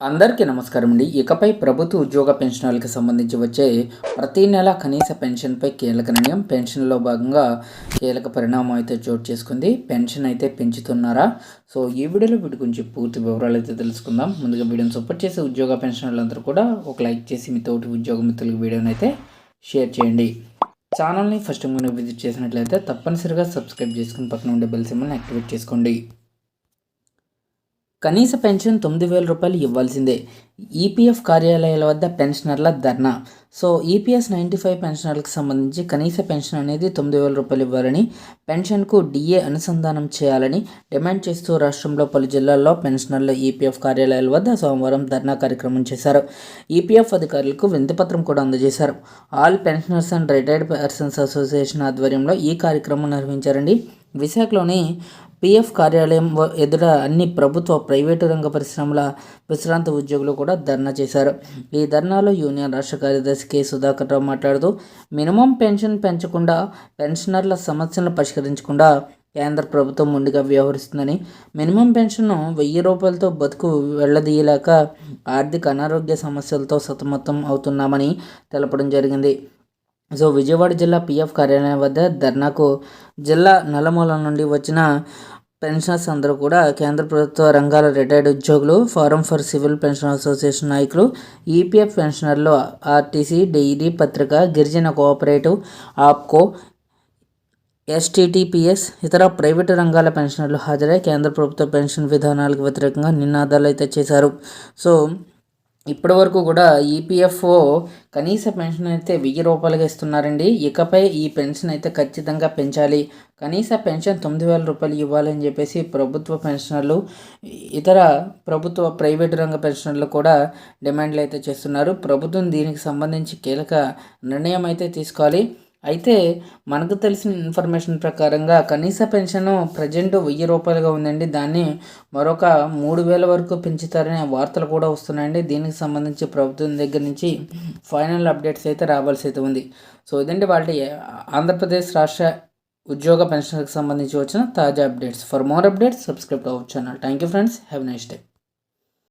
అందరికీ నమస్కారం అండి. ఇకపై ప్రభుత్వ ఉద్యోగ పెన్షనర్లకు సంబంధించి వచ్చే ప్రతి నెల కనీస పెన్షన్పై కీలక నిర్ణయం పెన్షన్లో భాగంగా కీలక పరిణామం అయితే చోటు చేసుకుంది. పెన్షన్ అయితే పెంచుతున్నారా? సో ఈ వీడియోలో వీటి గురించి పూర్తి వివరాలు అయితే తెలుసుకుందాం. ముందుగా వీడియోని సపోర్ట్ చేసే ఉద్యోగ పెన్షనర్లందరూ కూడా ఒక లైక్ చేసి మీ తోటి ఉద్యోగ మిత్రులకు వీడియోని అయితే షేర్ చేయండి. ఛానల్ని ఫస్ట్ ముందు విజిట్ చేసినట్లయితే తప్పనిసరిగా సబ్స్క్రైబ్ చేసుకుని పక్కన ఉండే బెల్ సింబల్ని యాక్టివేట్ చేసుకోండి. కనీస పెన్షన్ తొమ్మిది వేల రూపాయలు ఇవ్వాల్సిందే. ఈపీఎఫ్ కార్యాలయాల వద్ద పెన్షనర్ల ధర్నా. సో ఈపీఎస్ నైంటీ ఫైవ్ పెన్షనర్లకు సంబంధించి కనీస పెన్షన్ అనేది తొమ్మిది వేల రూపాయలు ఇవ్వాలని పెన్షన్కు డిఏ అనుసంధానం చేయాలని డిమాండ్ చేస్తూ రాష్ట్రంలో పలు జిల్లాల్లో పెన్షనర్ల ఈపీఎఫ్ కార్యాలయాల వద్ద సోమవారం ధర్నా కార్యక్రమం చేశారు. ఈపీఎఫ్ అధికారులకు వింతిపత్రం కూడా అందజేశారు. All pensioners and retired persons association ఆధ్వర్యంలో ఈ కార్యక్రమం నిర్వహించారండి. విశాఖలోని పిఎఫ్ కార్యాలయం ఎదుట అన్ని ప్రభుత్వ ప్రైవేటు రంగ పరిశ్రమల విశ్రాంత ఉద్యోగులు కూడా ధర్నా చేశారు. ఈ ధర్నాలో యూనియన్ రాష్ట్ర కార్యదర్శి కె. సుధాకర్ రావు మాట్లాడుతూ మినిమం పెన్షన్ పెంచకుండా పెన్షనర్ల సమస్యలను పరిష్కరించకుండా కేంద్ర ప్రభుత్వం ముందుగా వ్యవహరిస్తుందని మినిమం పెన్షన్ను వెయ్యి రూపాయలతో బతుకు వెళ్ళదీయలేక ఆర్థిక అనారోగ్య సమస్యలతో సతమతం అవుతున్నామని తెలపడం జరిగింది. సో విజయవాడ జిల్లా పిఎఫ్ కార్యాలయం వద్ద ధర్నాకు జిల్లా నలుమూల నుండి వచ్చిన పెన్షనర్స్ అందరూ కూడా కేంద్ర ప్రభుత్వ రంగాల రిటైర్డ్ ఉద్యోగులు forum for civil pension association నాయకులు ఈపీఎఫ్ పెన్షనర్లు ఆర్టీసీ డైరీ పత్రిక గిరిజన కోఆపరేటివ్ ఆప్కో ఎస్టీటీపీఎస్ ఇతర ప్రైవేటు రంగాల పెన్షనర్లు హాజరై కేంద్ర ప్రభుత్వ పెన్షన్ విధానాలకు వ్యతిరేకంగా నినాదాలు అయితే చేశారు. సో ఇప్పటి వరకు కూడా ఈపీఎఫ్ఓ కనీస పెన్షన్ అయితే వెయ్యి రూపాయలుగా ఇస్తున్నారండి. ఇకపై ఈ పెన్షన్ అయితే ఖచ్చితంగా పెంచాలి. కనీస పెన్షన్ తొమ్మిది వేల రూపాయలు ఇవ్వాలని చెప్పేసి ప్రభుత్వ పెన్షనర్లు ఇతర ప్రభుత్వ ప్రైవేటు రంగ పెన్షనర్లు కూడా డిమాండ్లు అయితే చేస్తున్నారు. ప్రభుత్వం దీనికి సంబంధించి కీలక నిర్ణయం అయితే తీసుకోవాలి. అయితే మనకు తెలిసిన ఇన్ఫర్మేషన్ ప్రకారంగా కనీస పెన్షన్ ప్రజెంట్ వెయ్యి రూపాయలుగా ఉందండి. దాన్ని మరొక మూడు వేల వరకు పెంచుతారనే వార్తలు కూడా వస్తున్నాయండి. దీనికి సంబంధించి ప్రభుత్వం దగ్గర నుంచి ఫైనల్ అప్డేట్స్ అయితే రావాల్సి అయితే ఉంది. సో ఇదండి వాళ్ళ ఆంధ్రప్రదేశ్ రాష్ట్ర ఉద్యోగ పెన్షన్కి సంబంధించి వచ్చిన తాజా updates. For more updates subscribe అవ్వచ్చు channel. Thank you friends. Have nice day.